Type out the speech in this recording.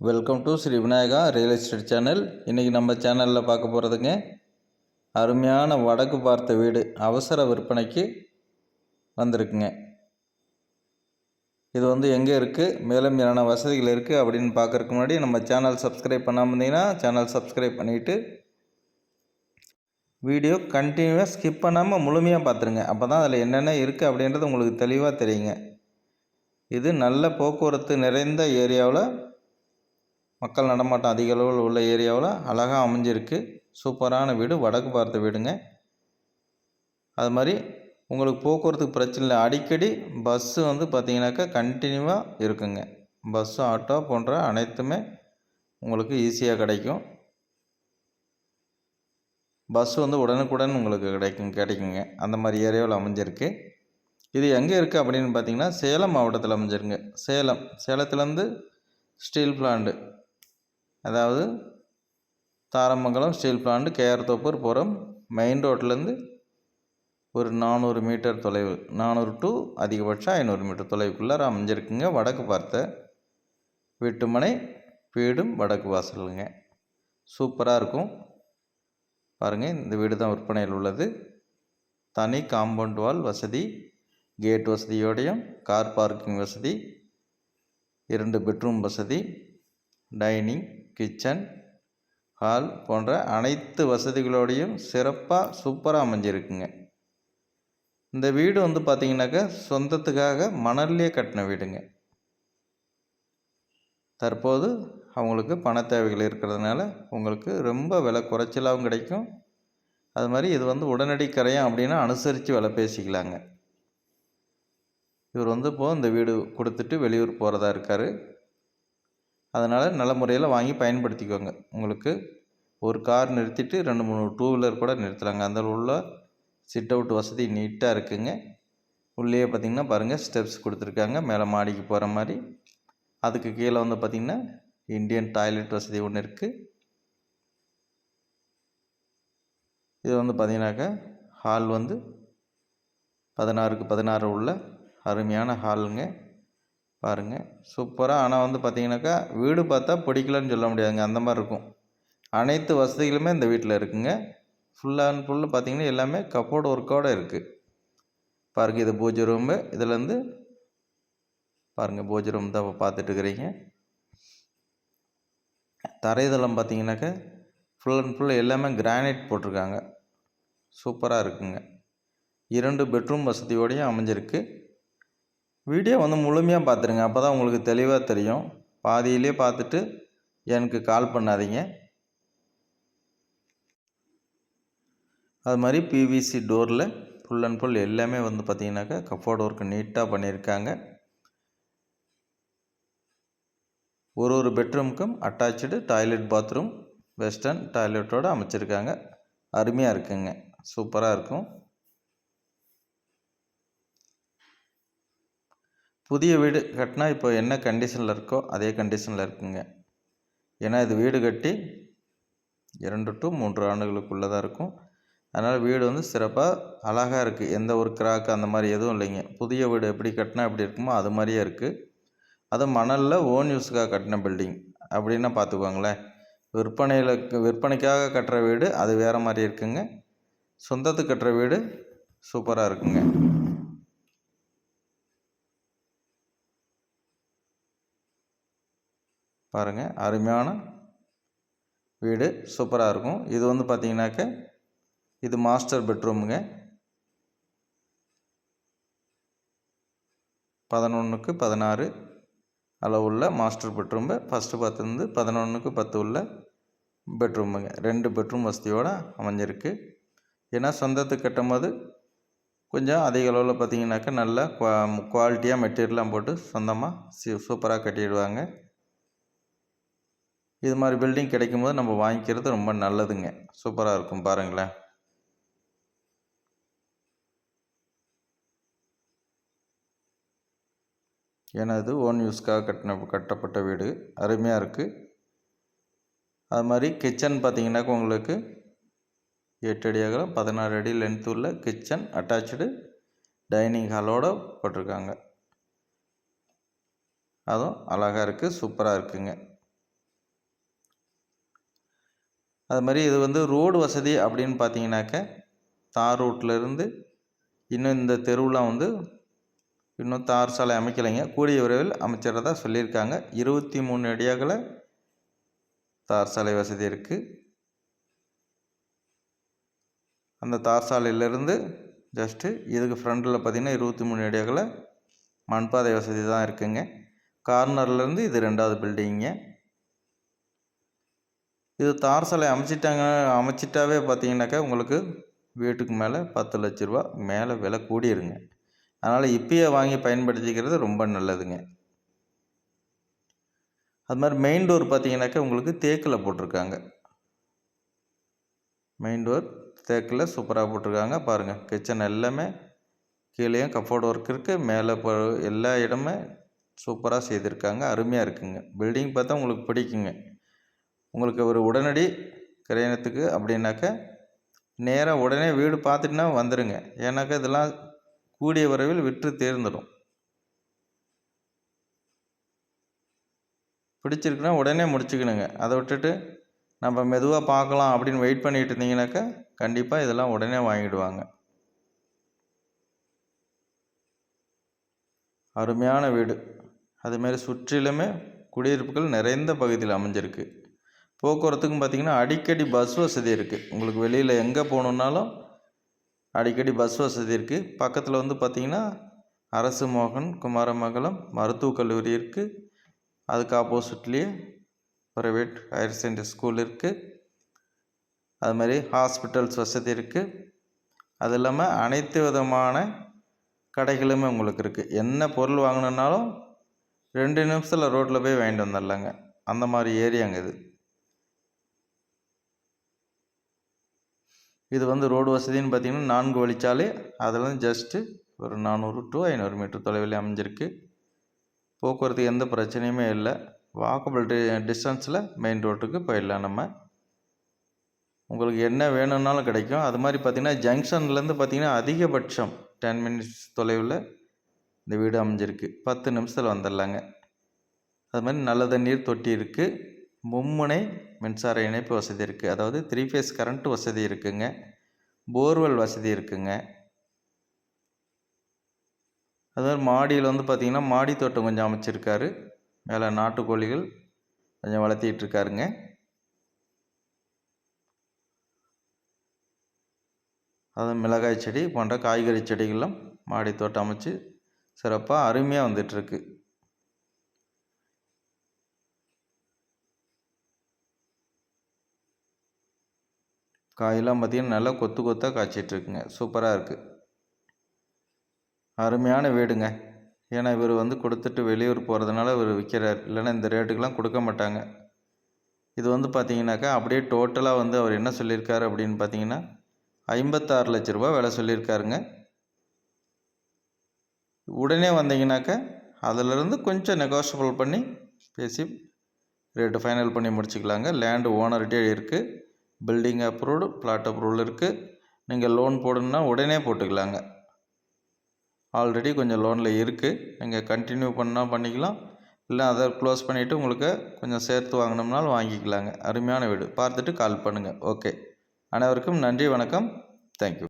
Welcome to Shri Vinayaka real estate channel இன்றைக்கி நம்ம சேனலில் பார்க்க போகிறதுங்க அருமையான வடக்கு பார்த்த வீடு அவசர விற்பனைக்கு வந்திருக்குங்க. இது வந்து எங்கே இருக்குது மேலும் என்னென்ன வசதிகள் இருக்குது அப்படின்னு பார்க்குறக்கு முன்னாடி நம்ம சேனல் சப்ஸ்கிரைப் பண்ணாமல் இருந்தீங்கன்னா சேனல் சப்ஸ்கிரைப் பண்ணிவிட்டு வீடியோ கண்டினியூவாக ஸ்கிப் பண்ணாமல் முழுமையாக பார்த்துருங்க. அப்போ தான் அதில் என்னென்ன இருக்குது அப்படின்றது உங்களுக்கு தெளிவாக தெரியுங்க. இது நல்ல போக்குவரத்து நிறைந்த ஏரியாவில் மக்கள் நடமாட்டம் அதிக அளவில் உள்ள ஏரியாவில் அழகாக அமைஞ்சிருக்கு. சூப்பரான வீடு. வடக்கு பார்த்த வீடுங்க. அது மாதிரி உங்களுக்கு போக்குவரத்துக்கு பிரச்சனை இல்லை. அடிக்கடி பஸ்ஸு வந்து பார்த்திங்கனாக்கா கண்டினியூவாக இருக்குங்க. பஸ்ஸு ஆட்டோ போன்ற அனைத்துமே உங்களுக்கு ஈஸியாக கிடைக்கும். பஸ் வந்து உடனுக்குடன் உங்களுக்கு கிடைக்கும் கிடைக்குங்க. அந்த மாதிரி ஏரியாவில் அமைஞ்சிருக்கு. இது எங்கே இருக்குது அப்படின்னு பார்த்தீங்கன்னா சேலம் மாவட்டத்தில் அமைஞ்சிருங்க சேலம். சேலத்துலேருந்து ஸ்டீல் பிளான்ட்டு அதாவது Tharamangalam steel plant K R Thoppur போகிறோம் மெயின் ரோட்லேருந்து ஒரு நானூறு மீட்டர் தொலைவு நானூறு டு அதிகபட்சம் ஐநூறு மீட்டர் தொலைவுக்குள்ளார அமைஞ்சிருக்குங்க வடக்கு பார்த்த வீட்டுமனை வீடும் வடக்கு வாசலுங்க. சூப்பராக இருக்கும். பாருங்கள் இந்த வீடு தான் விற்பனையில் உள்ளது. தனி காம்பவுண்ட் வால் வசதி கேட் வசதியோடையும் கார் பார்க்கிங் வசதி இரண்டு பெட்ரூம் வசதி டைனிங். கிச்சன் ஹால் போன்ற அனைத்து வசதிகளோடையும் சிறப்பாக சூப்பராக அமைஞ்சிருக்குங்க. இந்த வீடு வந்து பார்த்திங்கனாக்கா சொந்தத்துக்காக மணல்லே கட்டின வீடுங்க. தற்போது அவங்களுக்கு பண தேவைகள் இருக்கிறதுனால உங்களுக்கு ரொம்ப விலை குறைச்சலாகவும் கிடைக்கும். அது மாதிரி இது வந்து உடனடி கரையம் அப்படின்னா அனுசரித்து விலை பேசிக்கலாங்க. இவர் வந்து இப்போது இந்த வீடு கொடுத்துட்டு வெளியூர் போகிறதா இருக்கார். அதனால் நல்ல முறையில் வாங்கி பயன்படுத்திக்கோங்க. உங்களுக்கு ஒரு கார் நிறுத்திட்டு ரெண்டு மூணு டூ வீலர் கூட நிறுத்தலாங்க. அந்த உள்ள சிட் அவுட் வசதி நீட்டாக இருக்குங்க. உள்ளே பார்த்திங்கன்னா பாருங்கள் ஸ்டெப்ஸ் கொடுத்துருக்காங்க. மேலே மாடிக்கு போகிற மாதிரி. அதுக்கு கீழே வந்து பார்த்திங்கன்னா இந்தியன் டாய்லெட் வசதி ஒன்று இருக்குது இது வந்து பார்த்திங்கனாக்கா ஹால் வந்து பதினாறுக்கு பதினாறு உள்ள அருமையான ஹாலுங்க பாருங்கள் சூப்பராக ஆனால் வந்து பார்த்திங்கனாக்கா வீடு பார்த்தா பிடிக்கலன்னு சொல்ல முடியாதுங்க. அந்த மாதிரி இருக்கும். அனைத்து வசதிகளுமே இந்த வீட்டில் இருக்குங்க. ஃபுல் அண்ட் ஃபுல்லு பார்த்திங்கன்னா எல்லாமே கப்போர்டு ஒர்க்கோடு இருக்குது பாருங்கள் இது பூஜை ரூமு இதுலேருந்து பாருங்கள் பூஜை ரூம் தான் இப்போ பார்த்துட்ருக்குறீங்க தரைதளம் பார்த்தீங்கன்னாக்கா ஃபுல் அண்ட் ஃபுல் எல்லாமே கிரானைட் போட்டிருக்காங்க. சூப்பராக இருக்குங்க. இரண்டு பெட்ரூம் வசதியோடையும் அமைஞ்சிருக்கு. வீடியோ வந்து முழுமையாக பார்த்துருங்க அப்போ தான் உங்களுக்கு தெளிவாக தெரியும். பாதியிலே பார்த்துட்டு எனக்கு கால் பண்ணாதீங்க. அது மாதிரி பிவிசி டோரில் ஃபுல் அண்ட் ஃபுல் எல்லாமே வந்து பார்த்திங்கனாக்கா கஃபோர்ட் ஒர்க் நீட்டாக பண்ணியிருக்காங்க ஒரு ஒரு பெட்ரூமுக்கும் அட்டாச்சு டாய்லெட் பாத்ரூம் வெஸ்டர்ன் டாய்லெட்டோடு அமைச்சிருக்காங்க. அருமையாக இருக்குங்க. சூப்பராக இருக்கும். புதிய வீடு கட்டினா இப்போ என்ன கண்டிஷனில் இருக்கோ அதே கண்டிஷனில் இருக்குங்க. ஏன்னா இது வீடு கட்டி இரண்டு டு மூன்று ஆண்டுகளுக்குள்ளே தான் இருக்கும். அதனால் வீடு வந்து சிறப்பாக அழகாக இருக்குது எந்த ஒரு கிராக்கு அந்த மாதிரி எதுவும் இல்லைங்க. புதிய வீடு எப்படி கட்டினா எப்படி இருக்குமோ அது மாதிரியே இருக்குது அது மணலில் ஓன் யூஸுக்காக கட்டின பில்டிங் அப்படின்னா பார்த்துக்கோங்களேன். விற்பனையில் விற்பனைக்காக கட்டுற வீடு அது வேறு மாதிரி இருக்குங்க. சொந்தத்துக்கு கட்டுற வீடு சூப்பராக இருக்குங்க. பாருங்கள் அருமையான வீடு. சூப்பராக இருக்கும். இது வந்து பார்த்திங்கனாக்க இது மாஸ்டர் பெட்ரூமுங்க பதினொன்றுக்கு பதினாறு அளவுள்ள மாஸ்டர் பெட்ரூம்பு ஃபஸ்ட்டு பார்த்துருந்து பதினொன்றுக்கு பத்து உள்ள பெட்ரூமுங்க ரெண்டு பெட்ரூம் வசதியோடு அமைஞ்சிருக்கு. ஏன்னா சொந்தத்துக்கு கட்டும் போது கொஞ்சம் அதிக அளவில் பார்த்தீங்கன்னாக்கா நல்ல குவா குவாலிட்டியாக மெட்டீரியல்லாம் போட்டு சொந்தமாக சூப்பராக கட்டிடுவாங்க. இது மாதிரி பில்டிங் கிடைக்கும் போது நம்ம வாங்கிக்கிறது ரொம்ப நல்லதுங்க. சூப்பராக இருக்கும் பாருங்களேன். ஏன்னா இது ஓன் யூஸ்க்காக கட்டின கட்டப்பட்ட வீடு. அருமையாக இருக்குது அது மாதிரி கிச்சன் பார்த்திங்கனாக்கா உங்களுக்கு எட்டு அடி அகலம் பதினாறு அடி லென்த் உள்ள கிச்சன் அட்டாச்சு டைனிங் ஹாலோடு போட்டிருக்காங்க. அதுவும் அழகாக இருக்குது சூப்பராக இருக்குங்க. அது மாதிரி இது வந்து ரோடு வசதி அப்படின்னு பார்த்தீங்கன்னாக்க தார் ரோட்லேருந்து இன்னும் இந்த தெருவெலாம் வந்து இன்னும் தார் சாலை அமைக்கலைங்க. கூடிய விரைவில் அமைச்சிடறதா சொல்லியிருக்காங்க. இருபத்தி மூணு அடியாகல தார் சாலை வசதி இருக்குது அந்த தார் சாலையிலேருந்து ஜஸ்ட்டு இதுக்கு ஃப்ரண்டில் பார்த்திங்கன்னா இருபத்தி மூணு அடியாகல மண்பாதை வசதி தான் இருக்குங்க. கார்னர்லேருந்து இது ரெண்டாவது பில்டிங்க இது தார் சாலை அமைச்சிட்டாங்க அமைச்சிட்டாவே பார்த்தீங்கன்னாக்கா உங்களுக்கு வீட்டுக்கு மேலே பத்து லட்ச ரூபா மேலே விலை கூடிருங்க. அதனால் இப்பயே வாங்கி பயன்படுத்திக்கிறது ரொம்ப நல்லதுங்க. அது மாதிரி மெயின் டோர் பார்த்தீங்கன்னாக்கா உங்களுக்கு தேக்கில் போட்டிருக்காங்க. மெயின் டோர் தேக்கில் சூப்பராக போட்டிருக்காங்க. பாருங்கள் கிச்சன் எல்லாமே கீழேயும் கஃபோர்ட் ஒர்க் இருக்குது மேலே எல்லா இடமே சூப்பராக செய்திருக்காங்க. அருமையாக இருக்குங்க. பில்டிங் பார்த்தா உங்களுக்கு பிடிக்குங்க. உங்களுக்கு ஒரு உடனடி கிரயணத்துக்கு அப்படின்னாக்க நேராக உடனே வீடு பார்த்துட்டுனா வந்துடுங்க ஏன்னாக்கா இதெல்லாம் கூடிய விரைவில் விற்று தேர்ந்துடும். பிடிச்சிருக்குன்னா உடனே முடிச்சுக்கணுங்க. அதை விட்டுட்டு நம்ம மெதுவாக பார்க்கலாம் அப்படின்னு வெயிட் பண்ணிகிட்டு இருந்தீங்கன்னாக்கா கண்டிப்பாக இதெல்லாம் உடனே வாங்கிடுவாங்க. அருமையான வீடு. அதுமாரி சுற்றிலுமே குடியிருப்புகள் நிறைந்த பகுதியில் அமைஞ்சிருக்கு. போக்குவரத்துக்கும் பார்த்திங்கன்னா அடிக்கடி பஸ் வசதி இருக்குது உங்களுக்கு வெளியில் எங்கே போகணுன்னாலும் அடிக்கடி பஸ் வசதி இருக்குது பக்கத்தில் வந்து பார்த்திங்கன்னா அரசு மோகன் குமாரமங்கலம் மருத்துவக் கல்லூரி இருக்குது அதுக்கு ஆப்போசிட்லேயே ப்ரைவேட் ஹையர் செகண்டரி ஸ்கூல் இருக்குது அது மாதிரி ஹாஸ்பிட்டல்ஸ் வசதி இருக்குது அது இல்லாமல் அனைத்து விதமான கடைகளுமே உங்களுக்கு இருக்குது என்ன பொருள் வாங்கணுன்னாலும் ரெண்டு நிமிஷத்தில் ரோட்டில் போய் வாங்கிட்டு வந்துடலாங்க. அந்த மாதிரி ஏரியாங்க இது. இது வந்து ரோடு வசதின்னு பார்த்திங்கன்னா நான்கு வழிச்சாலை. அதில் ஜஸ்ட்டு ஒரு நானூறு டு ஐநூறு மீட்டர் தொலைவில் அமைஞ்சிருக்கு. போக்குவரத்து எந்த பிரச்சனையுமே இல்லை. வாக்கபிள் டி டிஸ்டன்ஸில் மெயின் ரோட்டுக்கு போயிடலாம் நம்ம. உங்களுக்கு என்ன வேணும்னாலும் கிடைக்கும். அது மாதிரி பார்த்திங்கன்னா ஜங்ஷன்லேருந்து பார்த்திங்கன்னா அதிகபட்சம் டென் மினிட்ஸ் தொலைவில் இந்த வீடு அமைஞ்சிருக்கு. பத்து நிமிஷத்தில் வந்துடலாங்க. அது மாதிரி நல்ல தண்ணீர் தொட்டி இருக்குது மும்முனை மின்சார இணைப்பு வசதி இருக்குது அதாவது த்ரீ ஃபேஸ் கரண்ட் வசதி இருக்குங்க. போர்வெல் வசதி இருக்குங்க. அதாவது மாடியில் வந்து பார்த்திங்கன்னா மாடி தோட்டம் கொஞ்சம் அமைச்சிருக்காரு. மேலே நாட்டுக்கோழிகள் கொஞ்சம் வளர்த்திட்டு இருக்காருங்க. அது மிளகாய் செடி போன்ற காய்கறி செடிகளும் மாடி தோட்டம் அமைச்சு சிறப்பாக அருமையாக வந்துட்டுருக்கு காயெல்லாம் பார்த்திங்கன்னா நல்லா கொத்து கொத்தாக காய்ச்சிட்ருக்குங்க. சூப்பராக இருக்குது அருமையான வீடுங்க. ஏன்னா இவர் வந்து கொடுத்துட்டு வெளியூர் போகிறதுனால இவர் விற்கிறார் இல்லைன்னா இந்த ரேட்டுக்கெலாம் கொடுக்க மாட்டாங்க. இது வந்து பார்த்திங்கனாக்கா அப்படியே டோட்டலாக வந்து அவர் என்ன சொல்லியிருக்காரு அப்படின்னு பார்த்தீங்கன்னா ஐம்பத்தாறு லட்ச ரூபா விலை சொல்லியிருக்காருங்க. உடனே வந்தீங்கன்னாக்கா அதிலிருந்து கொஞ்சம் நெகோஷியபிள் பண்ணி பேசி ரேட்டு ஃபைனல் பண்ணி முடிச்சுக்கலாங்க. லேண்டு ஓனர்கிட்டே இருக்குது பில்டிங் அப்ரூவ்டு பிளாட் அப்ரூவல் இருக்குது நீங்கள் லோன் போடணுன்னா உடனே போட்டுக்கலாங்க. ஆல்ரெடி கொஞ்சம் லோனில் இருக்குது நீங்கள் கண்டினியூ பண்ணால் பண்ணிக்கலாம். இல்லை அதை க்ளோஸ் பண்ணிவிட்டு உங்களுக்கு கொஞ்சம் சேர்த்து வாங்கினோம்னாலும் வாங்கிக்கலாங்க. அருமையான வீடு. பார்த்துட்டு கால் பண்ணுங்கள் ஓகே அனைவருக்கும் நன்றி வணக்கம். தேங்க்யூ